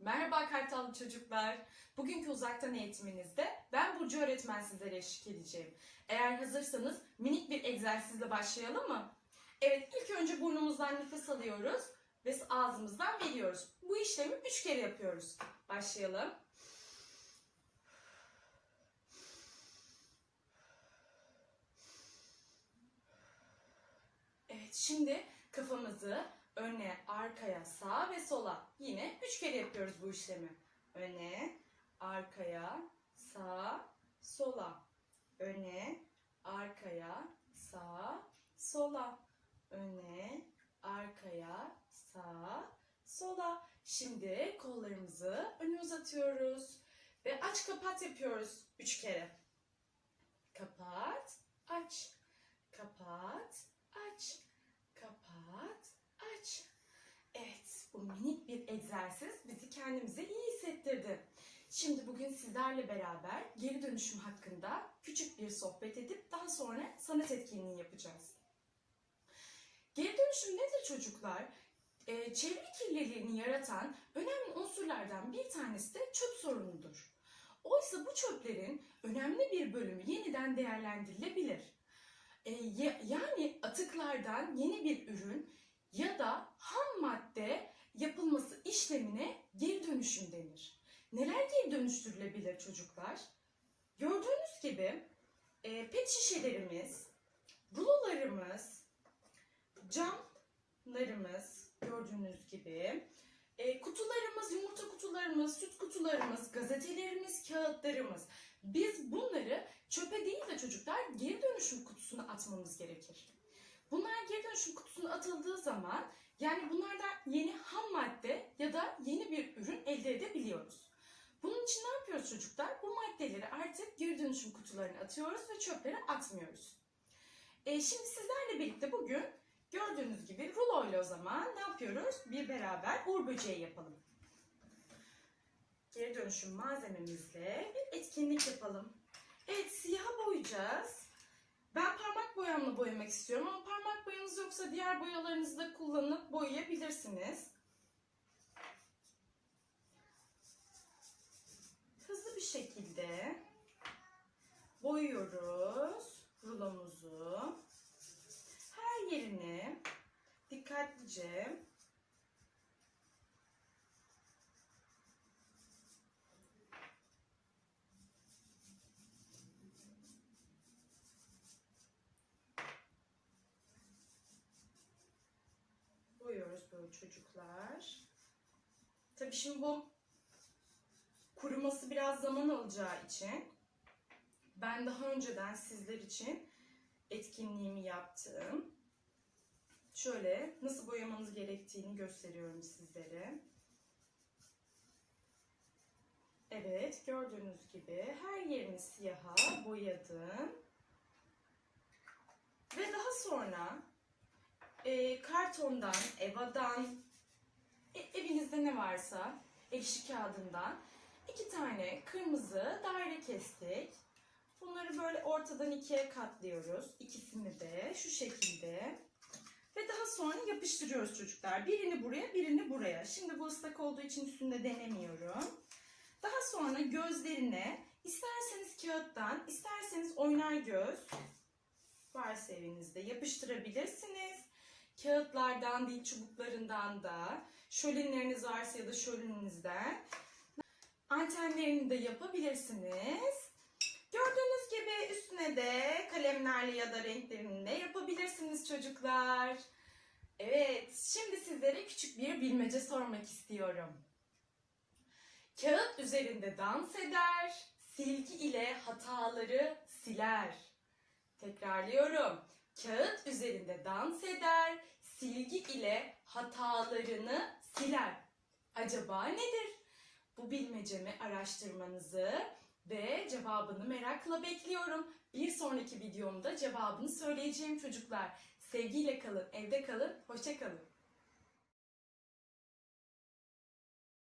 Merhaba Kartallı çocuklar. Bugünkü uzaktan eğitiminizde ben Burcu öğretmen sizlere eşlik edeceğim. Eğer hazırsanız minik bir egzersizle başlayalım mı? Evet, ilk önce burnumuzdan nefes alıyoruz ve ağzımızdan veriyoruz. Bu işlemi üç kere yapıyoruz. Başlayalım. Evet, şimdi kafamızı öne, arkaya, sağa ve sola. Yine üç kere yapıyoruz bu işlemi. Öne, arkaya, sağa, sola. Öne, arkaya, sağa, sola. Öne, arkaya, sağa, sola. Şimdi kollarımızı öne uzatıyoruz ve aç kapat yapıyoruz üç kere. Kapat, aç. Kapat, aç. Kapat, aç. Evet, bu minik bir egzersiz bizi kendimize iyi hissettirdi. Şimdi bugün sizlerle beraber geri dönüşüm hakkında küçük bir sohbet edip daha sonra sanat etkinliği yapacağız. Geri dönüşüm nedir çocuklar? Ee, çevre kirliliğini yaratan önemli unsurlardan bir tanesi de çöp sorunudur. Oysa bu çöplerin önemli bir bölümü yeniden değerlendirilebilir. Ee, ya- yani atıklardan yeni bir ürün ya da ham madde yapılması işlemine dönüşüm denir. Neler geri dönüştürülebilir çocuklar? Gördüğünüz gibi e, pet şişelerimiz, rulolarımız, camlarımız gördüğünüz gibi, e, kutularımız, yumurta kutularımız, süt kutularımız, gazetelerimiz, kağıtlarımız. Biz bunları çöpe değil de çocuklar geri dönüşüm kutusuna atmamız gerekir. Bunlar geri dönüşüm kutusuna atıldığı zaman yani bunlardan yeni ham madde ya da yeni bir ürün elde edebiliyoruz. Bunun için ne yapıyoruz çocuklar? Bu maddeleri artık geri dönüşüm kutularına atıyoruz ve çöplere atmıyoruz. E, şimdi sizlerle birlikte bugün gördüğünüz gibi rulo ile o zaman ne yapıyoruz? Bir beraber uğur böceği yapalım. Geri dönüşüm malzememizle bir etkinlik yapalım. Evet siyaha boyayacağız. Ben parmak boyamla boyamak istiyorum ama boyanız yoksa diğer boyalarınızı da kullanıp boyayabilirsiniz. Hızlı bir şekilde boyuyoruz rulomuzu. Her yerini dikkatlice boyuyoruz böyle çocuklar. Tabii şimdi bu kuruması biraz zaman alacağı için ben daha önceden sizler için etkinliğimi yaptım. Şöyle nasıl boyamanız gerektiğini gösteriyorum sizlere. Evet gördüğünüz gibi her yerini siyaha boyadım. Ve daha sonra e, kartondan, evadan, e- evinizde ne varsa ekşi kağıdından iki tane kırmızı daire kestik. Bunları böyle ortadan ikiye katlıyoruz. İkisini de şu şekilde. Ve daha sonra yapıştırıyoruz çocuklar. Birini buraya, birini buraya. Şimdi bu ıslak olduğu için üstünde denemiyorum. Daha sonra gözlerine isterseniz kağıttan, isterseniz oynar göz varsa evinizde yapıştırabilirsiniz. Kağıtlardan değil çubuklarından da, şölenleriniz varsa ya da şöleninizden antenlerini de yapabilirsiniz. Gördüğünüz gibi üstüne de kalemlerle ya da renklerini de yapabilirsiniz çocuklar. Evet, şimdi sizlere küçük bir bilmece sormak istiyorum. Kağıt üzerinde dans eder, silgi ile hataları siler. Tekrarlıyorum. Kağıt üzerinde dans eder, silgi ile hatalarını siler. Acaba nedir? Bu bilmecemi araştırmanızı ve cevabını merakla bekliyorum. Bir sonraki videomda cevabını söyleyeceğim çocuklar. Sevgiyle kalın, evde kalın, hoşça kalın.